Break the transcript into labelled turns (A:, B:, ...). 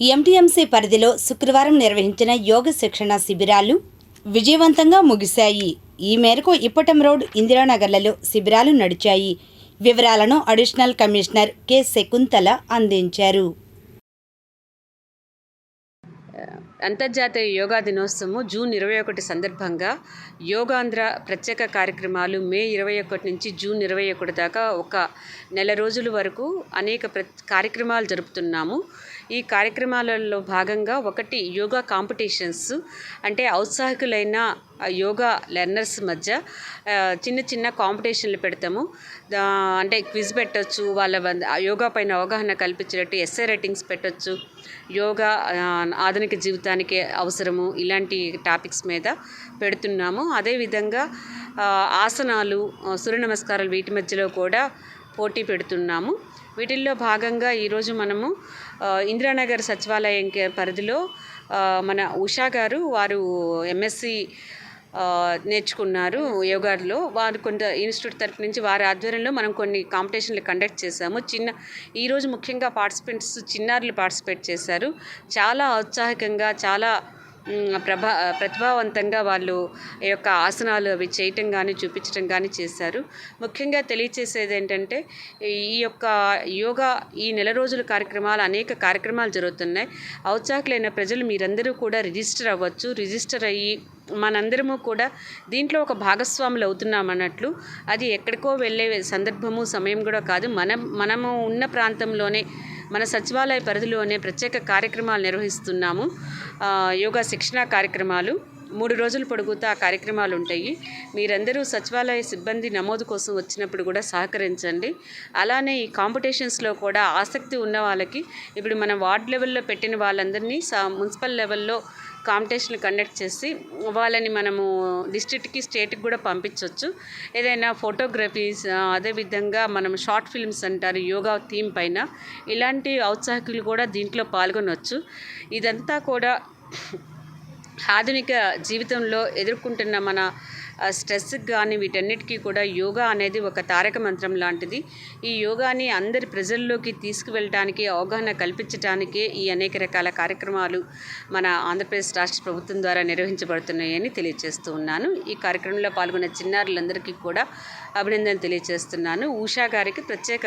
A: MTMC పరిధిలో శుక్రవారం నిర్వహించిన యోగ శిక్షణ శిబిరాలు విజయవంతంగా ముగిశాయి. ఈ మేరకు ఇప్పటం రోడ్ ఇందిరానగర్లలో శిబిరాలు నడిచాయి. వివరాలను అడిషనల్ కమిషనర్ కె శకుంతల అందించారు.
B: అంతర్జాతీయ యోగా దినోత్సవము జూన్ ఇరవై ఒకటి సందర్భంగా యోగాంధ్ర ప్రత్యేక కార్యక్రమాలు మే ఇరవై ఒకటి నుంచి జూన్ ఇరవై ఒకటి దాకా ఒక నెల రోజుల వరకు అనేక ప్ర కార్యక్రమాలు జరుపుతున్నాము. ఈ కార్యక్రమాలలో భాగంగా ఒకటి యోగా కాంపిటీషన్స్ అంటే ఔత్సాహికులైన యోగా లెర్నర్స్ మధ్య చిన్న చిన్న కాంపిటీషన్లు పెడతాము. దా- అంటే క్విజ్ పెట్టొచ్చు వాళ్ళ యోగా పైన అవగాహన కల్పించేటట్టు ఎస్ఏ రైటింగ్స్ పెట్టొచ్చు. యోగా ఆధునిక జీవితానికి అవసరము ఇలాంటి టాపిక్స్ మీద పెడుతున్నాము. అదేవిధంగా ఆసనాలు సూర్య నమస్కారాలు వీటి మధ్యలో కూడా పోటీ పెడుతున్నాము. వీటిల్లో భాగంగా ఈరోజు మనము ఇందిరానగర్ సచివాలయం పరిధిలో మన ఉషా గారు వారు ఎంఎస్సి నేర్చుకున్నారు యోగాలో. వారు కొంత ఇన్స్టిట్యూట్ తరపు నుంచి వారి ఆధ్వర్యంలో మనం కొన్ని కాంపిటీషన్లు కండక్ట్ చేశాము. చిన్న ఈరోజు ముఖ్యంగా పార్టిసిపెంట్స్ చిన్నారులు పార్టిసిపేట్ చేశారు. చాలా ఔత్సాహికంగా చాలా ప్రభా ప్రతిభావంతంగా వాళ్ళు ఈ యొక్క ఆసనాలు అవి చేయటం కానీ చూపించడం కానీ చేశారు. ముఖ్యంగా తెలియచేసేది ఏంటంటే ఈ యొక్క యోగా ఈ నెల రోజుల కార్యక్రమాలు అనేక కార్యక్రమాలు జరుగుతున్నాయి. ఔత్సాహకులైన ప్రజలు మీరందరూ కూడా రిజిస్టర్ అవ్వచ్చు. రిజిస్టర్ అయ్యి మనందరము కూడా దీంట్లో ఒక భాగస్వాములు అవుతున్నాం అన్నట్లు అది ఎక్కడికో వెళ్ళే సందర్భము సమయం కూడా కాదు. మనం మనము ఉన్న ప్రాంతంలోనే మన సచివాలయ పరిధిలోనే ప్రత్యేక కార్యక్రమాలు నిర్వహిస్తున్నాము. యోగా శిక్షణా కార్యక్రమాలు. మూడు రోజులు పొడుగుతా ఆ కార్యక్రమాలు ఉంటాయి. మీరందరూ సచివాలయ సిబ్బంది నమోదు కోసం వచ్చినప్పుడు కూడా సహకరించండి. అలానే ఈ కాంపిటీషన్స్లో కూడా ఆసక్తి ఉన్న వాళ్ళకి ఇప్పుడు మనం వార్డ్ లెవెల్లో పెట్టిన వాళ్ళందరినీ సా మున్సిపల్ లెవెల్లో కాంపిటీషన్లు కండక్ట్ చేసి వాళ్ళని మనము డిస్ట్రిక్ట్కి స్టేట్కి కూడా పంపించవచ్చు ఏదైనా ఫోటోగ్రఫీస్ అదేవిధంగా మనం షార్ట్ ఫిల్మ్స్ అంటారు యోగా థీమ్ పైన ఇలాంటి ఔత్సాహికులు కూడా దీంట్లో పాల్గొనవచ్చు ఇదంతా కూడా ఆధునిక జీవితంలో ఎదుర్కొంటున్న మన స్ట్రెస్ స్ట్రెస్కి కానీ వీటన్నిటికీ కూడా యోగా అనేది ఒక తారక మంత్రం లాంటిది. ఈ యోగాని అందరి ప్రజల్లోకి తీసుకువెళ్ళటానికి అవగాహన కల్పించటానికే ఈ అనేక రకాల కార్యక్రమాలు మన ఆంధ్రప్రదేశ్ రాష్ట్ర ప్రభుత్వం ద్వారా నిర్వహించబడుతున్నాయని తెలియజేస్తూ ఉన్నాను. ఈ కార్యక్రమంలో పాల్గొన్న చిన్నారులందరికీ కూడా అభినందన తెలియజేస్తున్నాను. ఉషా గారికి ప్రత్యేక